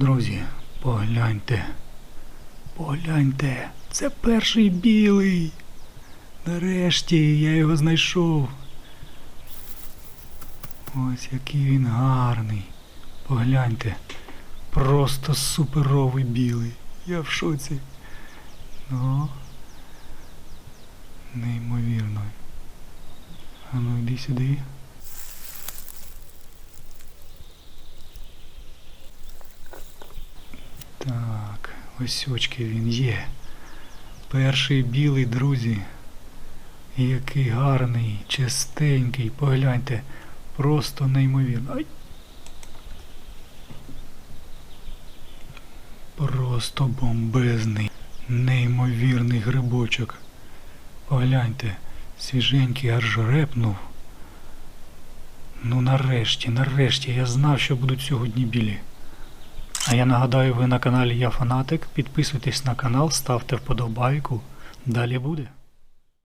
Друзі, погляньте. Погляньте. Це перший білий. Нарешті я його знайшов. Ось який він гарний. Погляньте. Просто суперовий білий. Я в шоці. Ну. Неймовірно. А ну йди сюди. Ось очки він є. Перший білий, друзі. Який гарний, чистенький, погляньте. Просто неймовірно. Ай! Просто бомбезний, неймовірний грибочок. Погляньте, свіженький аж репнув. Ну нарешті, нарешті, я знав, що будуть сьогодні білі. А я нагадаю, ви на каналі Я Фанатик. Підписуйтесь на канал, ставте вподобайку. Далі буде.